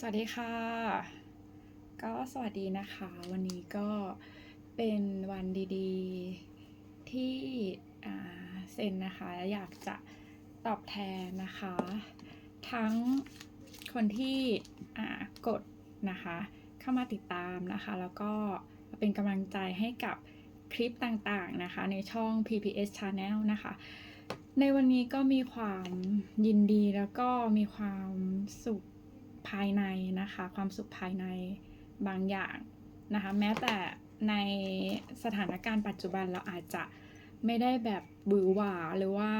สวัสดีค่ะ ก็สวัสดีนะคะ วันนี้ก็เป็นวันดีๆที่เซนนะคะ อยากจะตอบแทนนะคะ ทั้งคนที่กดนะคะ เข้ามาติดตามนะคะ แล้วก็เป็นกำลังใจให้กับคลิปต่างๆนะคะ ในช่อง PPS Channel นะคะในวันนี้ก็มีความยินดีแล้วก็มีความสุข ภายในนะคะ ความสุขภายในบางอย่างนะคะ แม้แต่ในสถานการณ์ปัจจุบันเราอาจจะไม่ได้แบบบือหวาหรือว่า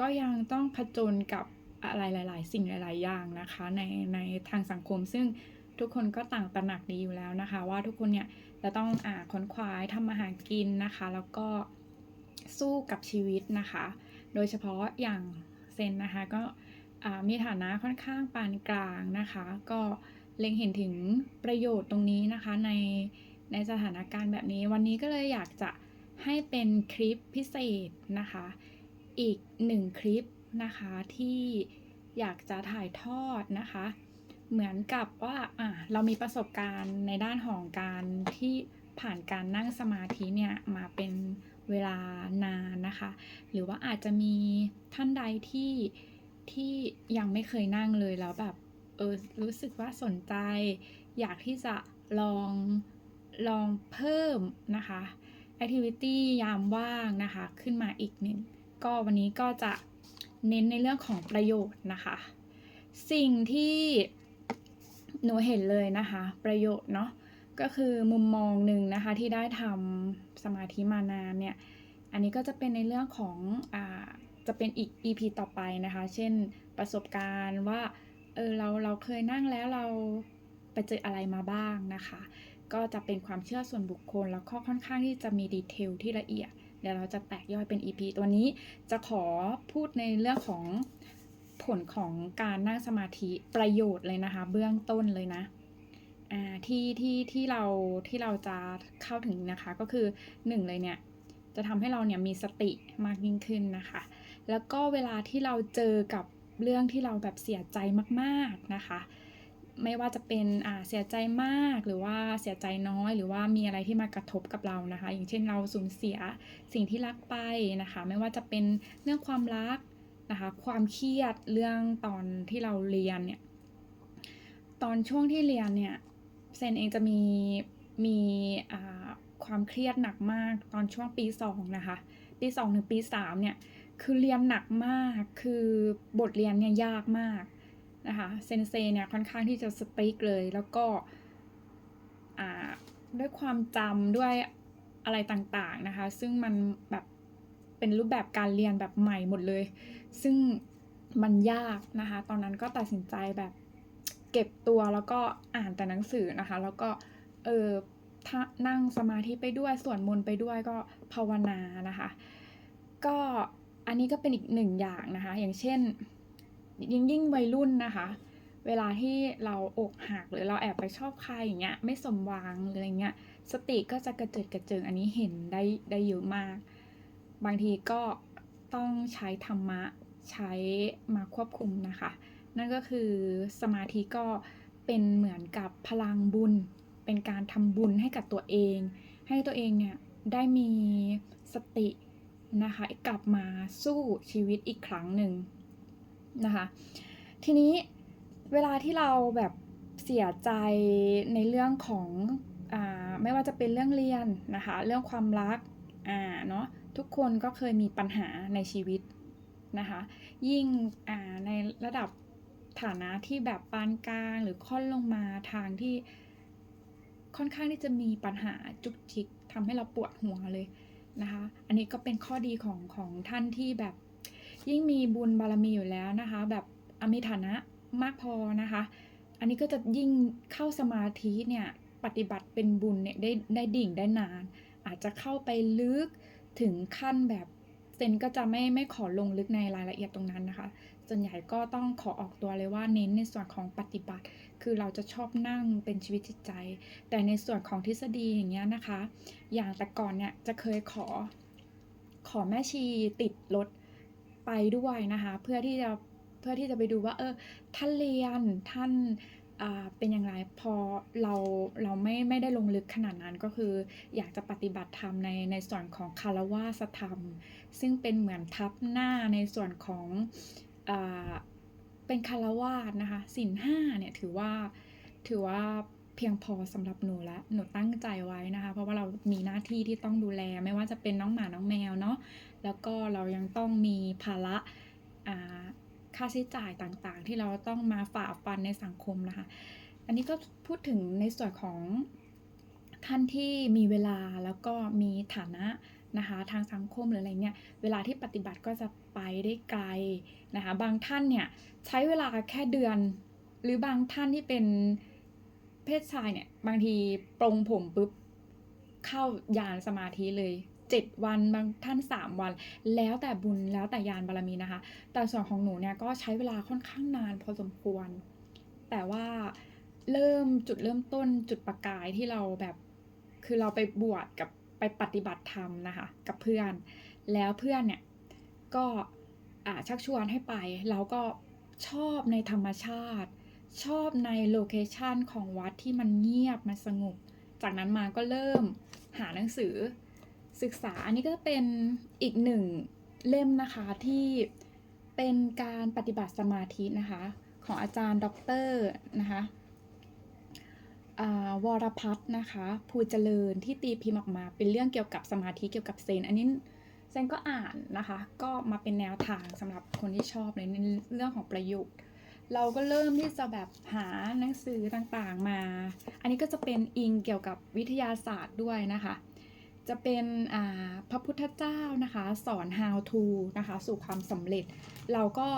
ก็ยังต้องผจญกับอะไรหลาย ๆ สิ่งหลาย ๆ อย่างนะคะในในทางสังคม ซึ่งทุกคนก็ต่างตระหนักดีอยู่แล้วนะคะ ว่าทุกคนเนี่ยจะต้องอ่าค้นคว้าทำมาหากินนะคะ แล้วก็สู้กับชีวิตนะคะ โดยเฉพาะอย่างเซนนะคะก็ มีฐานะค่อนข้างปานกลางนะคะ ก็เล็งเห็นถึงประโยชน์ตรงนี้นะคะในในสถานการณ์แบบนี้ วันนี้ก็เลยอยากจะให้เป็นคลิปพิเศษนะคะ อีกหนึ่งคลิปนะคะที่อยากจะถ่ายทอดนะคะ เหมือนกับว่าอะเรามีประสบการณ์ในด้านของการที่ผ่านการนั่งสมาธิเนี่ยมาเป็นเวลานานนะคะ หรือว่าอาจจะมีท่านใดที่ ที่ยังไม่เคยนั่งเลยแล้วแบบเออรู้สึกว่าสนใจ อยากที่จะลองลองเพิ่มนะคะ activity ยามว่างนะคะ ขึ้นมาอีกหนึ่งก็วันนี้ก็จะเน้นในเรื่องของประโยชน์นะคะ สิ่งที่หนูเห็นเลยนะคะ ประโยชน์เนาะก็คือมุมมองหนึ่งนะคะที่ได้ทำสมาธิมานานเนี่ย อันนี้ก็จะเป็นในเรื่องของอ่า จะเป็นอีก EP ต่อไปนะคะ เช่นประสบการณ์ว่า เออเราเราเคยนั่งแล้วเราไปเจออะไรมาบ้างนะคะ ก็จะเป็นความเชื่อส่วนบุคคล แล้วก็ค่อนข้างที่จะมีดีเทลที่ละเอียด เดี๋ยวเราจะแตกย่อยเป็น EP ตัวนี้จะขอพูดในเรื่องของผลของการนั่งสมาธิประโยชน์เลยนะคะ เบื้องต้นเลยนะอ่าที่ที่ที่เราที่เราจะเข้าถึงนะคะก็คือหนึ่งเลยเนี่ย จะทำให้เราเนี่ยมีสติมากยิ่งขึ้นนะคะ แล้วก็เวลาที่เราเจอกับเรื่องที่เราแบบเสียใจมากๆนะคะ ไม่ว่าจะเป็นอ่าเสียใจมากหรือว่าเสียใจน้อยหรือว่ามีอะไรที่มากระทบกับเรานะคะ อย่างเช่นเราสูญเสียสิ่งที่รักไปนะคะ ไม่ว่าจะเป็นเรื่องความรักนะคะ ความเครียดเรื่องตอนที่เราเรียนเนี่ยตอนช่วงที่เรียนเนี่ยเซนเองจะมีมีความเครียดหนักมากตอนช่วงปีสองนะคะปีสองถึงปีสามเนี่ย คือเรียนหนักมาก คือบทเรียนเนี่ยยากมากนะคะเซนเซเนี่ยค่อนข้างที่จะสติ๊กเลย แล้วก็ด้วยความจำด้วยอะไรต่างๆนะคะ ซึ่งมันแบบเป็นรูปแบบการเรียนแบบใหม่หมดเลย ซึ่งมันยากนะคะ ตอนนั้นก็ตัดสินใจแบบเก็บตัวแล้วก็อ่านแต่หนังสือนะคะ แล้วก็เออถ้านั่งสมาธิไปด้วยสวดมนต์ไปด้วยก็ภาวนานะคะ ก็ อันนี้ก็เป็นอีกหนึ่งอย่างนะคะ อย่างเช่น ยิ่งยิ่งวัยรุ่นนะคะ เวลาที่เราอกหักหรือเราแอบไปชอบใครอย่างเงี้ยไม่สมหวังหรืออะไรเงี้ยสติก็จะกระเจิดกระเจิงอันนี้เห็นได้ได้เยอะมาก บางทีก็ต้องใช้ธรรมะใช้มาควบคุมนะคะ นั่นก็คือสมาธิก็เป็นเหมือนกับพลังบุญ เป็นการทำบุญให้กับตัวเอง ให้ตัวเองเนี่ยได้มีสติ นะคะกลับมาสู้ชีวิตอีกครั้งหนึ่งนะคะทีนี้เวลาที่เราแบบเสียใจในเรื่องของอไม่ว่าจะเป็นเรื่องเรียนนะคะเรื่องความรักอ่าเนาะทุกคนก็เคยมีปัญหาในชีวิตนะคะยิ่งอ่าในระดับฐานะที่แบบปานกลางหรือค่อนลงมาทางที่ค่อนข้างที่จะมีปัญหาจุกจิกทำให้เราปวดหัวเลย นะคะ อันนี้ก็เป็นข้อดีของของท่านที่แบบ ยิ่งมีบุญบารมีอยู่แล้วนะคะ แบบอมีฐานะมากพอนะคะ อันนี้ก็จะยิ่งเข้าสมาธิเนี่ยปฏิบัติเป็นบุญเนี่ยได้ได้ดิ่งได้นาน อาจจะเข้าไปลึกถึงขั้นแบบเซนก็จะไม่ไม่ขอลงลึกในรายละเอียดตรงนั้นนะคะ ส่วนใหญ่ก็ต้องขอออกตัวเลยว่าเน้นในส่วนของปฏิบัติ คือเราจะชอบนั่งเป็นชีวิตจิตใจ แต่ในส่วนของทฤษฎีอย่างเงี้ยนะคะ อย่างแต่ก่อนเนี่ยจะเคยขอขอแม่ชีติดรถไปด้วยนะคะ เพื่อที่จะเพื่อที่จะไปดูว่า เออท่านเรียนท่านอ่าเป็นอย่างไรพอเราเราไม่ไม่ได้ลงลึกขนาดนั้นก็คือ อยากจะปฏิบัติธรรมในในส่วนของคารวาสธรรม ซึ่งเป็นเหมือนทับหน้าในส่วนของ เป็นคารวาสนะคะสินห้าเนี่ยถือว่าถือว่าเพียงพอสำหรับหนูแล้วหนูตั้งใจไว้นะคะ เพราะว่าเรามีหน้าที่ที่ต้องดูแล ไม่ว่าจะเป็นน้องหมาน้องแมวเนาะแล้วก็เรายังต้องมีภาระค่าใช้จ่ายต่างๆ ที่เราต้องมาฝ่าฟันในสังคมนะคะ อันนี้ก็พูดถึงในส่วนของท่านที่มีเวลาแล้วก็มีฐานะ นะคะทางสังคมหรืออะไรเงี้ยเวลาที่ปฏิบัติก็จะไปได้ไกลนะคะบางท่านเนี่ยใช้เวลาแค่เดือน หรือบางท่านที่เป็นเพศชายเนี่ยบางทีปรงผมปุ๊บเข้ายานสมาธิเลย7วันบางท่าน 3 วัน แล้วแต่บุญแล้วแต่ยานบารมีนะคะ แต่ส่วนของหนูเนี่ยก็ใช้เวลาค่อนข้างนานพอสมควร แต่ว่าเริ่มจุดเริ่มต้นจุดประกายที่เราแบบ คือเราไปบวชกับ ปปฏิบัติธรรมนะคะกับเพื่อน แล้วเพื่อนเนี่ยก็ชักชวนให้ไป เราก็ชอบในธรรมชาติ ชอบในโลเคชันของวัดที่มันเงียบมันสงบ จากนั้นมาก็เริ่มหาหนังสือศึกษา อันนี้ก็จะเป็นอีกหนึ่งเล่มนะคะที่เป็นการปฏิบัติสมาธินะคะ ของอาจารย์ด็อกเตอร์นะคะ วรพัฒนะคะภูเจริญที่ตีพิมพ์ออกมาเป็นเรื่องเกี่ยวกับสมาธิเกี่ยวกับเซน อันนี้เซนก็อ่านนะคะ ก็มาเป็นแนวทางสำหรับคนที่ชอบในเรื่องของประโยชน์เราก็เริ่มที่จะแบบหาหนังสือต่างๆมา อันนี้ก็จะเป็นอิงเกี่ยวกับวิทยาศาสตร์ด้วยนะคะ จะเป็นพระพุทธเจ้านะคะ สอน how to นะคะ สู่ความสำเร็จ เราก็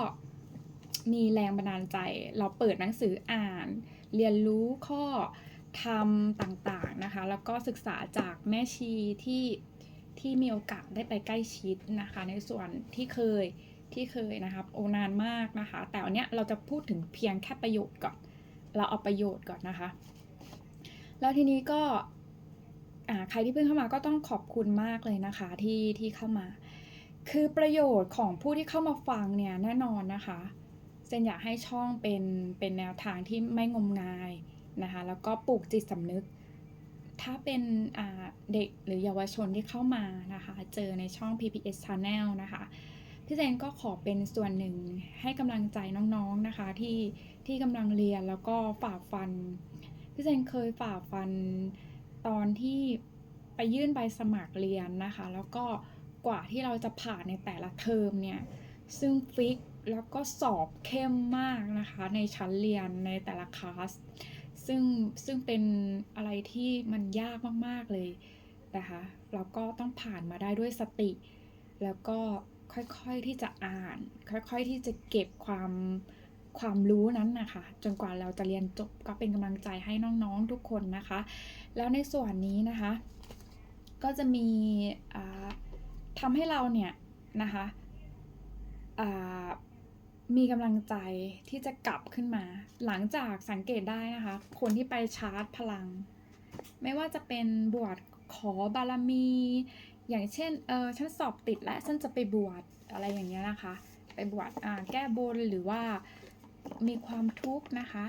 มีแรงบันดาลใจ เราเปิดหนังสืออ่าน เรียนรู้ข้อธรรมต่างๆนะคะ แล้วก็ศึกษาจากแม่ชีที่ที่มีโอกาสได้ไปใกล้ชิดนะคะ ในส่วนที่เคยที่เคยนะคะโอนานมากนะคะ แต่อันเนี้ยเราจะพูดถึงเพียงแค่ประโยชน์ก่อน เราเอาประโยชน์ก่อนนะคะ แล้วทีนี้ก็ใครที่เพิ่งเข้ามาก็ต้องขอบคุณมากเลยนะคะที่ที่เข้ามา คือประโยชน์ของผู้ที่เข้ามาฟังเนี่ยแน่นอนนะคะ เซนอยากให้ช่องเป็นเป็นแนวทางที่ไม่งมงายนะคะแล้วก็ปลูกจิตสำนึก ถ้าเป็นเด็กหรือเยาวชนที่เข้ามานะคะ เจอในช่อง PPS Channel นะคะพี่เซนก็ขอเป็นส่วนหนึ่งให้กำลังใจน้องๆนะคะที่ที่กำลังเรียนแล้วก็ฝ่าฟันพี่เซนเคยฝ่าฟันตอนที่ไปยื่นใบสมัครเรียนนะคะ แล้วก็กว่าที่เราจะผ่านในแต่ละเทอมเนี่ยซึ่งฟิก แล้วก็สอบเข้มมากนะคะ ในชั้นเรียนในแต่ละคลาส ซึ่งซึ่งเป็นอะไรที่มันยากมาก ๆ เลยนะคะแล้วก็ต้องผ่านมาได้ด้วยสติ แล้วก็ค่อยๆที่จะอ่าน ค่อยๆที่จะเก็บความความรู้นั้นนะคะ จนกว่าเราจะเรียนจบก็เป็นกำลังใจให้น้องๆทุกคนนะคะ แล้วในส่วนนี้นะคะ ก็จะมีทำให้เราเนี่ยนะคะอ่า มีกำลังใจที่จะกลับขึ้นมา หลังจากสังเกตได้นะคะ คนที่ไปชาร์จพลัง ไม่ว่าจะเป็นบวชขอบารมี อย่างเช่นเออฉันสอบติดแล้วฉันจะไปบวชอะไรอย่างเงี้ยนะคะ ไปบวชอ่าแก้บนหรือว่ามีความทุกข์นะคะ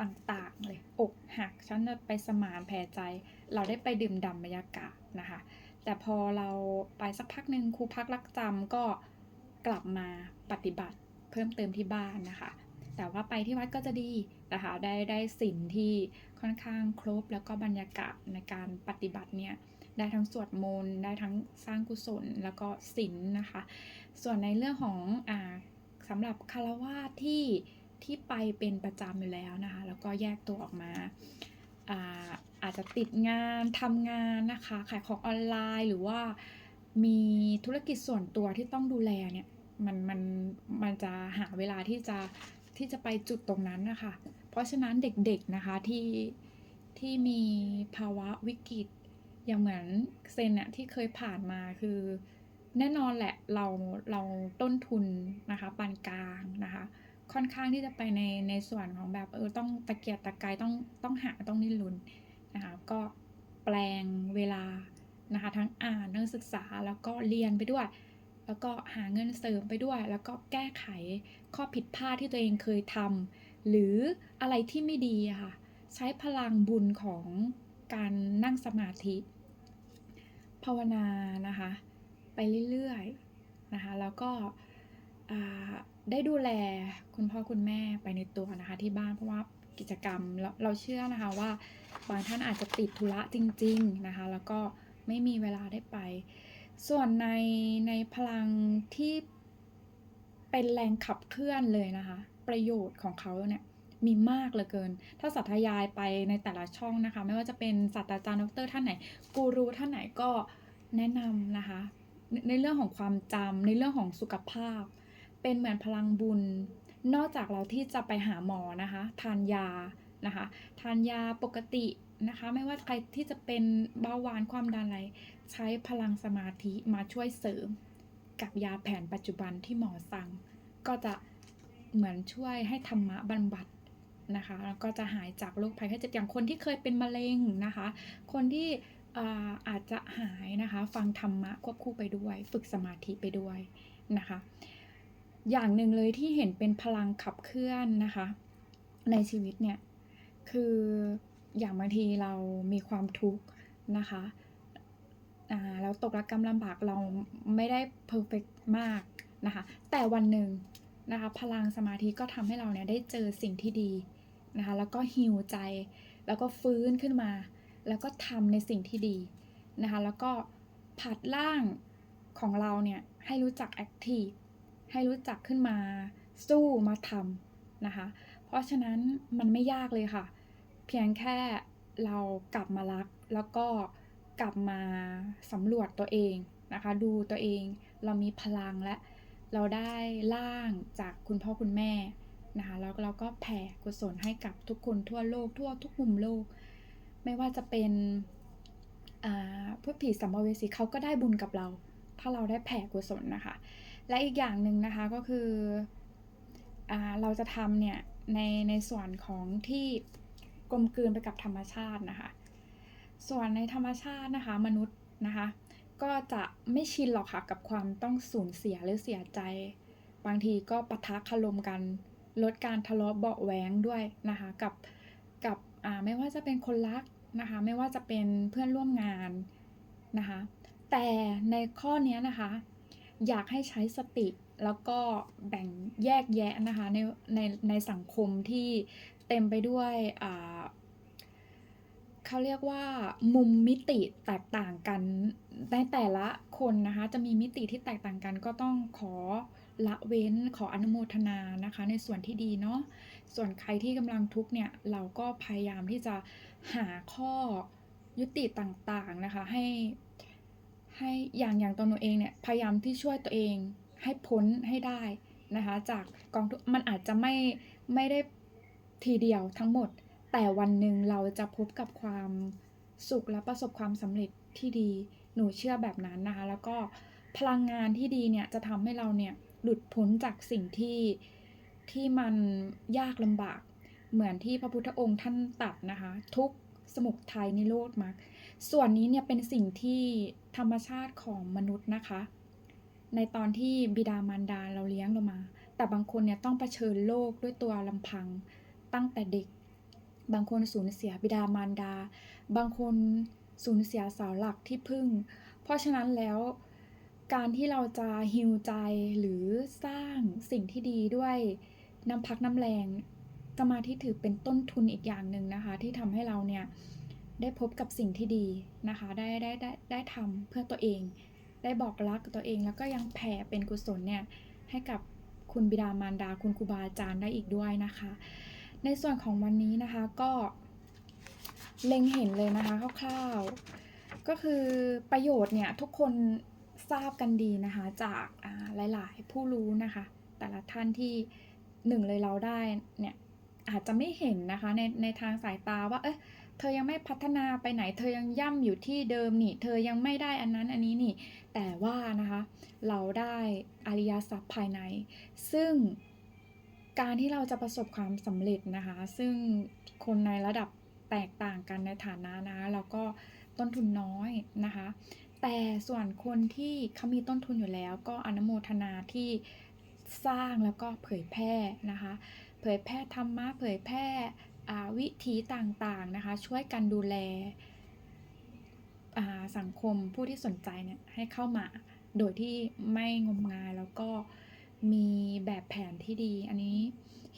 ต่างๆเลยอกหักฉันจะไปสมานแผ่ใจ เราได้ไปดื่มด่ำบรรยากาศนะคะ แต่พอเราไปสักพักหนึ่งครูพักรักจำก็กลับมาปฏิบัติ เพิ่มเติมที่บ้านนะคะ แต่ว่าไปที่วัดก็จะดีนะคะได้ได้สิ่งที่ค่อนข้างครบแล้วก็บรรยากาศในการปฏิบัติเนี่ยได้ทั้งสวดมนต์ได้ทั้งสร้างกุศลแล้วก็ศีลนะคะ ส่วนในเรื่องของอ่าสำหรับคารวาสที่ที่ไปเป็นประจำอยู่แล้วนะคะ แล้วก็แยกตัวออกมาอ่าอาจจะติดงานทำงานนะคะ ขายของออนไลน์หรือว่ามีธุรกิจส่วนตัวที่ต้องดูแลเนี่ย มันมันมันจะหาเวลาที่จะที่จะไปจุดตรงนั้นนะคะ เพราะฉะนั้นเด็กๆนะคะที่ที่มีภาวะวิกฤตอย่างเหมือนเซนเนี่ยที่เคยผ่านมาคือแน่นอนแหละเราเราต้นทุนนะคะปานกลางนะคะค่อนข้างที่จะไปในในส่วนของแบบเออต้องตะเกียกตะกายต้องต้องหาต้องดิ้นรนนะคะก็แปลงเวลานะคะทั้งอ่านทั้งศึกษาแล้วก็เรียนไปด้วย แล้วก็หาเงินเสริมไปด้วย แล้วก็แก้ไขข้อผิดพลาดที่ตัวเองเคยทำหรืออะไรที่ไม่ดีค่ะ ใช้พลังบุญของการนั่งสมาธิ ภาวนานะคะ ไปเรื่อยๆนะคะ แล้วก็ได้ดูแลคุณพ่อคุณแม่ไปในตัวนะคะที่บ้านเพราะว่ากิจกรรมเราเราเชื่อนะคะว่าบางท่านอาจจะติดธุระจริง ๆนะคะ แล้วก็ไม่มีเวลาได้ไป ส่วนในในพลังที่เป็นแรงขับเคลื่อนเลยนะคะ ประโยชน์ของเขาเนี่ยมีมากเหลือเกิน ถ้าสัทยายไปในแต่ละช่องนะคะ ไม่ว่าจะเป็นศาสตราจารย์ดรท่านไหน กูรูท่านไหนก็แนะนำนะคะใในเรื่องของความจำในเรื่องของสุขภาพ เป็นเหมือนพลังบุญ นอกจากเราที่จะไปหาหมอนะคะ ทานยานะคะ ทานยาปกติ นะคะ ไม่ว่าใครที่จะเป็นเบาหวานความดันอะไร ใช้พลังสมาธิมาช่วยเสริม กับยาแผนปัจจุบันที่หมอสั่ง ก็จะเหมือนช่วยให้ธรรมะบำบัดนะคะแล้วก็จะหายจากโรคภัยไข้เจ็บอย่างคนที่เคยเป็นมะเร็งนะคะ คนที่ออาจจะหายนะคะ ฟังธรรมะควบคู่ไปด้วย ฝึกสมาธิไปด้วยนะคะ อย่างหนึ่งเลยที่เห็นเป็นพลังขับเคลื่อนนะคะ ในชีวิตเนี่ย คือ อย่างบางทีเรามีความทุกข์นะคะอ่าเราตกระกำลำบากเราไม่ได้เพอร์เฟกมากนะคะ แต่วันหนึ่งนะคะ พลังสมาธิก็ทำให้เราเนี่ยได้เจอสิ่งที่ดีนะคะ แล้วก็ฮิวใจ แล้วก็ฟื้นขึ้นมา แล้วก็ทำในสิ่งที่ดีนะคะ แล้วก็ผัดร่างของเราเนี่ยให้รู้จักแอคทีฟ ให้รู้จักขึ้นมาสู้มาทำนะคะ เพราะฉะนั้นมันไม่ยากเลยค่ะ เพียงแค่เรากลับมารัก แล้วก็กลับมาสำรวจตัวเองนะคะ ดูตัวเองเรามีพลังและ เราได้ล่างจากคุณพ่อคุณแม่นะคะแล้วเราก็แผ่กุศลให้กับทุกคนทั่วโลกทั่วทุกมุมโลก ไม่ว่าจะเป็นอ่าพวกผีสัมภเวสีเขาก็ได้บุญกับเรา ถ้าเราได้แผ่กุศลนะคะ และอีกอย่างหนึ่งนะคะก็คืออเราจะทำเนี่ยในในส่วนของที่ กลมกลืนไปกับธรรมชาตินะคะ ส่วนในธรรมชาตินะคะ มนุษย์นะคะ ก็จะไม่ชินหรอกค่ะกับความต้องสูญเสียหรือเสียใจ บางทีก็ปะทะคารมกัน ลดการทะเลาะเบาะแว้งด้วยนะคะ กับกับไม่ว่าจะเป็นคนรักนะคะ ไม่ว่าจะเป็นเพื่อนร่วมงานนะคะ แต่ในข้อนี้นะคะ อยากให้ใช้สติแล้วก็แบ่งแยกแยะนะคะในในในสังคมที่ เต็มไปด้วยเขาเรียกว่ามุมมิติแตกต่างกันในแต่ละคนนะคะจะมีมิติที่แตกต่างกันก็ต้องขอละเว้นขออนุโมทนานะคะ ในส่วนที่ดีเนาะส่วนใครที่กำลังทุกข์เนี่ย เราก็พยายามที่จะหาข้อยุติต่างๆนะคะ ให้ให้อย่างอย่างตัวหนูเองเนี่ยพยายามที่ช่วยตัวเองให้พ้นให้ได้นะคะ จากกองทุกข์มันอาจจะไม่ไม่ได้ ทีเดียวทั้งหมด แต่วันหนึ่งเราจะพบกับความสุขและประสบความสำเร็จที่ดี หนูเชื่อแบบนั้นนะคะ แล้วก็พลังงานที่ดีเนี่ยจะทำให้เราเนี่ยหลุดพ้นจากสิ่งที่ที่มันยากลำบาก เหมือนที่พระพุทธองค์ท่านตัดนะคะ ทุกสมุทัยนิโรธมรรคส่วนนี้เนี่ยเป็นสิ่งที่ธรรมชาติของมนุษย์นะคะ ในตอนที่บิดามารดาเราเลี้ยงเรามา แต่บางคนเนี่ยต้องเผชิญโลกด้วยตัวลำพัง ตั้งแต่เด็ก บางคนสูญเสียบิดามารดา บางคนสูญเสียเสาหลักที่พึ่ง เพราะฉะนั้นแล้วการที่เราจะฮิวใจหรือสร้างสิ่งที่ดีด้วยน้ำพักน้ำแรงสมาธิถือเป็นต้นทุนอีกอย่างหนึ่งนะคะ ที่ทำให้เราเนี่ยได้พบกับสิ่งที่ดีนะคะ ได้ได้ได้ได้ทำเพื่อตัวเอง ได้บอกรักตัวเองแล้วก็ยังแผ่เป็นกุศลเนี่ยให้กับคุณบิดามารดาคุณครูบาอาจารย์ได้อีกด้วยนะคะ ในส่วนของวันนี้นะคะก็เล็งเห็นเลยนะคะคร่าวๆ ก็คือประโยชน์เนี่ยทุกคนทราบกันดีนะคะจากหลายๆ ผู้รู้นะคะ แต่ละท่านที่หนึ่งเลยเราได้เนี่ยอาจจะไม่เห็นนะคะในในทางสายตาว่าเอ๊ะเธอยังไม่พัฒนาไปไหน เธอยังย่ำอยู่ที่เดิมนี่ เธอยังไม่ได้อันนั้นอันนี้นี่ แต่ว่านะคะเราได้อริยทรัพย์ภายใน ซึ่ง การที่เราจะประสบความสำเร็จนะคะ ซึ่งคนในระดับแตกต่างกันในฐานะนะแล้วก็ต้นทุนน้อยนะคะ แต่ส่วนคนที่เขามีต้นทุนอยู่แล้ว ก็อนุโมทนาที่สร้างแล้วก็เผยแพร่นะคะ เผยแพร่ธรรมะเผยแพร่วิถีต่างๆนะคะ ช่วยกันดูแลสังคมผู้ที่สนใจเนี่ยให้เข้ามาโดยที่ไม่งมงายแล้วก็ มีแบบแผนที่ดี อันนี้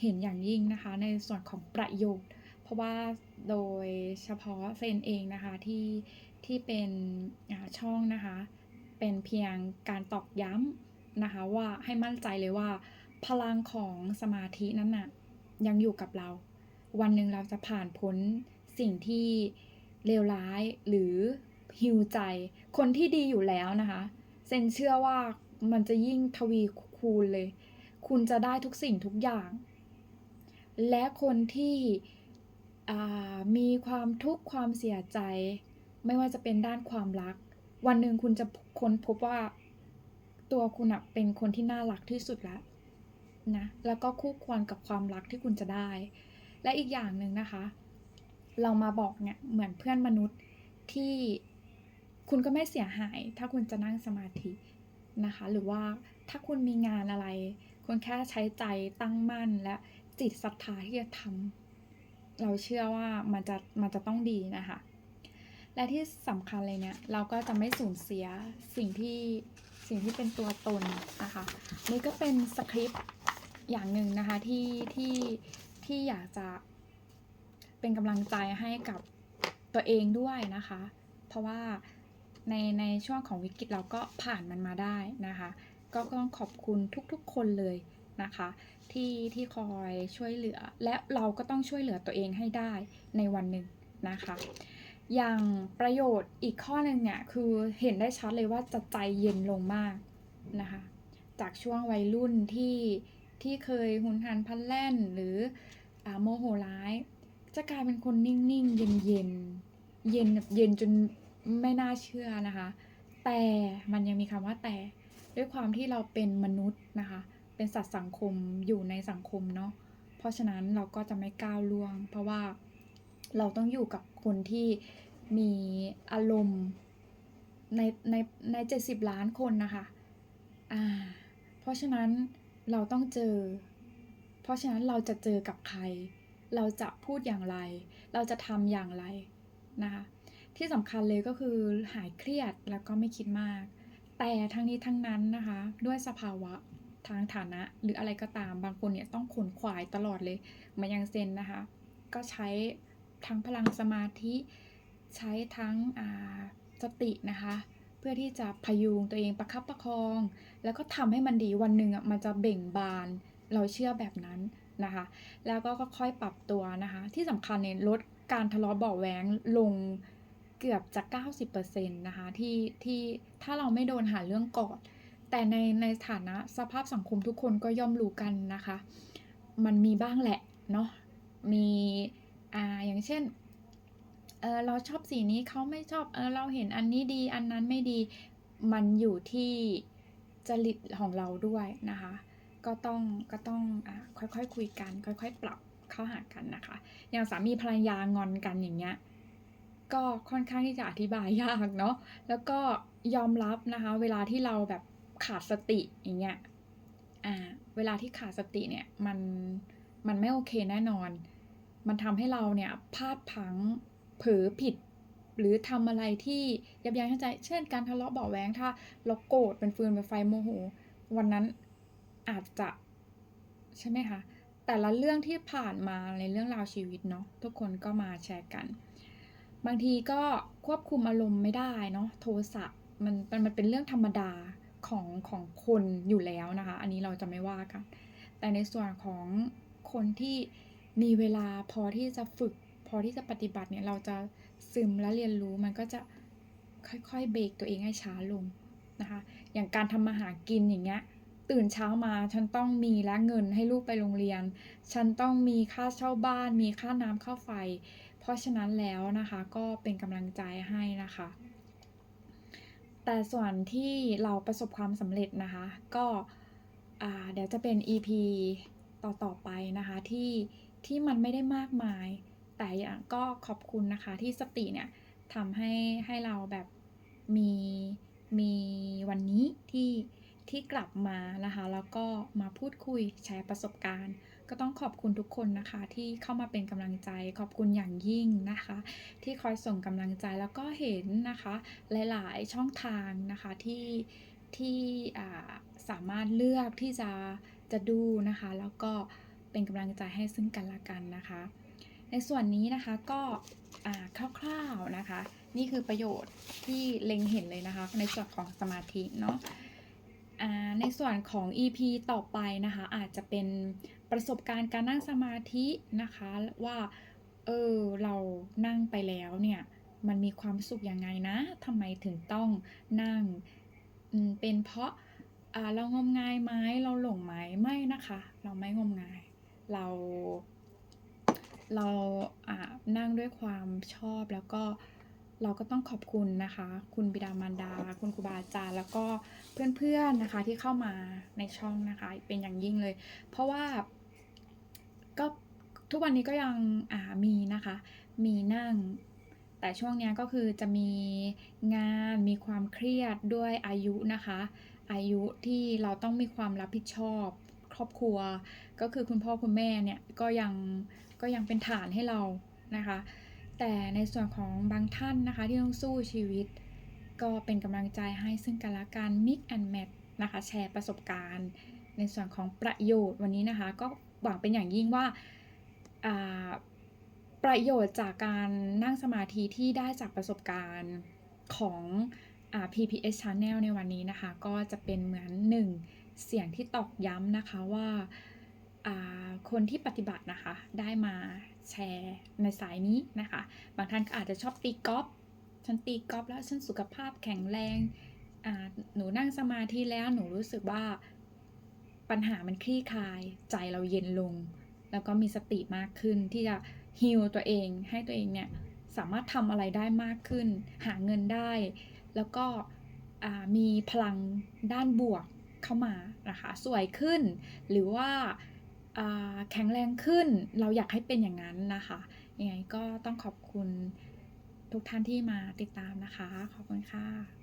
เห็นอย่างยิ่งนะคะ ในส่วนของประโยชน์ เพราะว่าโดยเฉพาะเซนเองนะคะที่ที่เป็นอ่าช่องนะคะ เป็นเพียงการตอกย้ำนะคะว่าให้มั่นใจเลยว่า พลังของสมาธินั้นน่ะยังอยู่กับเรา วันหนึ่งเราจะผ่านพ้นสิ่งที่เลวร้ายหรือฮิวใจ คนที่ดีอยู่แล้วนะคะ เซนเชื่อว่ามันจะยิ่งทวี คูณเลย คุณจะได้ทุกสิ่งทุกอย่าง และคนที่มีความทุกข์ความเสียใจ ไม่ว่าจะเป็นด้านความรัก วันหนึ่งคุณจะค้นพบว่าตัวคุณเป็นคนที่น่ารักที่สุดแล้วนะแล้วก็คู่ควรกับความรักที่คุณจะได้ และอีกอย่างหนึ่งนะคะ เรามาบอกเนี่ยเหมือนเพื่อนมนุษย์ที่คุณก็ไม่เสียหาย ถ้าคุณจะนั่งสมาธิ นะคะ หรือว่าถ้าคุณมีงานอะไร คุณแค่ใช้ใจตั้งมั่นและจิตศรัทธาที่จะทำเราเชื่อว่ามันจะมันจะต้องดีนะคะ และที่สำคัญเลยเนี่ย เราก็จะไม่สูญเสียสิ่งที่สิ่งที่เป็นตัวตนนะคะ นี่ก็เป็นสคริปต์อย่างหนึ่งนะคะที่ที่ที่อยากจะเป็นกำลังใจให้กับตัวเองด้วยนะคะ เพราะว่า ในในช่วงของวิกฤตเราก็ผ่านมันมาได้นะคะ ก็ต้องขอบคุณทุกๆคนเลยนะคะที่ที่คอยช่วยเหลือ และเราก็ต้องช่วยเหลือตัวเองให้ได้ในวันหนึ่งนะคะ อย่างประโยชน์อีกข้อหนึ่งเนี่ยคือเห็นได้ชัดเลยว่าจะใจเย็นลงมากนะคะ จากช่วงวัยรุ่นที่ที่เคยหุนหันพลันแล่นหรืออโมโหร้าย จะกลายเป็นคนนิ่งๆ เย็นๆ เย็นเย็นแบบเย็นจน ไม่น่าเชื่อนะคะ แต่มันยังมีคำว่าแต่ด้วยความที่เราเป็นมนุษย์นะคะ เป็นสัตว์สังคมอยู่ในสังคมเนาะเพราะฉะนั้นเราก็จะไม่ก้าวล่วง เพราะว่าเราต้องอยู่กับคนที่มีอารมณ์ในในในเจ็ดสิบล้านคนนะคะอ่าเพราะฉะนั้นเราต้องเจอ เพราะฉะนั้นเราจะเจอกับใคร เราจะพูดอย่างไร เราจะทำอย่างไรนะคะ ที่สำคัญเลยก็คือหายเครียดแล้วก็ไม่คิดมาก แต่ทั้งนี้ทั้งนั้นนะคะ ด้วยสภาวะทางฐานะ หรืออะไรก็ตามบางคนเนี่ยต้องขนขวายตลอดเลยเหมายังเซนนะคะ ก็ใช้ทั้งพลังสมาธิใช้ทั้งอ่าสตินะคะ เพื่อที่จะพยุงตัวเองประคับประคอง แล้วก็ทำให้มันดีวันหนึ่งอะมันจะเบ่งบานเราเชื่อแบบนั้นนะคะ แล้วก็ค่อยปรับตัวนะคะ ที่สำคัญเนี่ยลดการทะเลาะเบาแหวงลง เกือบจะ 90%นะคะที่ที่ถ้าเราไม่โดนหาเรื่องกอนแต่ในในฐานะสภาพสังคมทุกคนก็ย่อมรู้กันนะคะ มันมีบ้างแหละเนาะมีอ่าอย่างเช่นเออเราชอบสีนี้เขาไม่ชอบเออเราเห็นอันนี้ดีอันนั้นไม่ดีมันอยู่ที่จริตของเราด้วยนะคะ ก็ต้องก็ต้องอ่าค่อยๆคคุยกัน ค่อยๆ ปรับเข้าหากันนะคะ อย่างสามีภรรยางอนกันอย่างเงี้ย ก็ค่อนข้างที่จะอธิบายยากเนาะแล้วก็ยอมรับนะคะ เวลาที่เราแบบขาดสติอย่างเงี้ยอ่าเวลาที่ขาดสติเนี่ยมันมันไม่โอเคแน่นอน มันทำให้เราเนี่ยพลาดพลังเผลอผิด หรือทำอะไรที่ยับยั้งชั่งใจ เช่นการทะเลาะเบาแวงถ้าเราโกรธเป็นฟืนเป็นไฟโมโห วันนั้นอาจจะใช่ไหมคะแต่ละเรื่องที่ผ่านมาในเรื่องราวชีวิตเนาะทุกคนก็มาแชร์กัน บางทีก็ควบคุมอารมณ์ไม่ได้เนาะโทสะมันมันมันเป็นเรื่องธรรมดาของของคนอยู่แล้วนะคะ อันนี้เราจะไม่ว่ากัน แต่ในส่วนของคนที่มีเวลาพอที่จะฝึก พอที่จะปฏิบัติเนี่ยเราจะซึมและเรียนรู้มันก็จะค่อยๆเบรกตัวเองให้ช้าลงนะคะ อย่างการทำมาหากินอย่างเงี้ยตื่นเช้ามาฉันต้องมีและเงินให้ลูกไปโรงเรียน ฉันต้องมีค่าเช่าบ้าน มีค่าน้ำค่าไฟ เพราะฉะนั้นแล้วนะคะก็เป็นกำลังใจให้นะคะ แต่ส่วนที่เราประสบความสำเร็จนะคะ ก็อ่าเดี๋ยวจะเป็น EP ต่อต่อๆไปนะคะที่ที่มันไม่ได้มากมาย แต่อย่างก็ขอบคุณนะคะที่สติเนี่ยทำให้ให้เราแบบมีมีวันนี้ที่ที่กลับมานะคะ แล้วก็มาพูดคุยแชร์ประสบการณ์ ก็ต้องขอบคุณทุกคนนะคะ ที่เข้ามาเป็นกำลังใจ ขอบคุณอย่างยิ่งนะคะ ที่คอยส่งกำลังใจแล้วก็เห็นนะคะ หลายๆช่องทางนะคะที่ที่สามารถเลือกที่จะจะดูนะคะ แล้วก็เป็นกำลังใจให้ซึ่งกันและกันนะคะ ในส่วนนี้นะคะก็คร่าวๆนะคะ นี่คือประโยชน์ที่เล็งเห็นเลยนะคะ ในส่วนของสมาธิเนาะในส่วนของ EP ต่อไปนะคะ อาจจะเป็น ประสบการณ์การนั่งสมาธินะคะว่าเออเรานั่งไปแล้วเนี่ยมันมีความสุขยังไงนะทำไมถึงต้องนั่งเป็นเพราะเรางมงายไหมเราหลงไหมไม่นะคะ เราไม่งมงาย เรา เราอ่านั่งด้วยความชอบแล้วก็เราก็ต้องขอบคุณนะคะ คุณบิดามารดา คุณครูบาอาจารย์แล้วก็เพื่อนๆนะคะที่เข้ามาในช่องนะคะ เป็นอย่างยิ่งเลย เพราะว่า ก็ทุกวันนี้ก็ยังอ่ามีนะคะ มีนั่ง แต่ช่วงนี้ก็คือจะมีงานมีความเครียดด้วยอายุนะคะ อายุที่เราต้องมีความรับผิดชอบครอบครัว ก็คือคุณพ่อคุณแม่เนี่ยก็ยังก็ยังเป็นฐานให้เรานะคะ แต่ในส่วนของบางท่านนะคะที่ต้องสู้ชีวิต ก็เป็นกำลังใจให้ซึ่งกันและกัน mix and match นะคะแชร์ประสบการณ์ ในส่วนของประโยชน์วันนี้นะคะก็ หวังเป็นอย่างยิ่งว่าประโยชน์จากการนั่งสมาธิที่ได้จากประสบการณ์ของอ PPS Channel ในวันนี้นะคะ ก็จะเป็นเหมือนหนึ่งเสียงที่ตอกย้ำนะคะว่าคนที่ปฏิบัตินะคะ ได้มาแชร์ในสายนี้นะคะ บางท่านก็อาจจะชอบตีกอล์ฟฉันตีกอล์ฟแล้วฉันสุขภาพแข็งแรงหนูนั่งสมาธิแล้วหนูรู้สึกว่า ปัญหามันคลี่คลาย ใจเราเย็นลง แล้วก็มีสติมากขึ้น ที่จะฮิลตัวเอง ให้ตัวเองเนี่ยสามารถทำอะไรได้มากขึ้น หาเงินได้ แล้วก็มีพลังด้านบวกเข้ามานะคะ สวยขึ้น หรือว่าอ่าแข็งแรงขึ้น เราอยากให้เป็นอย่างนั้นนะคะ ยังไงก็ต้องขอบคุณทุกท่านที่มาติดตามนะคะ ขอบคุณค่ะ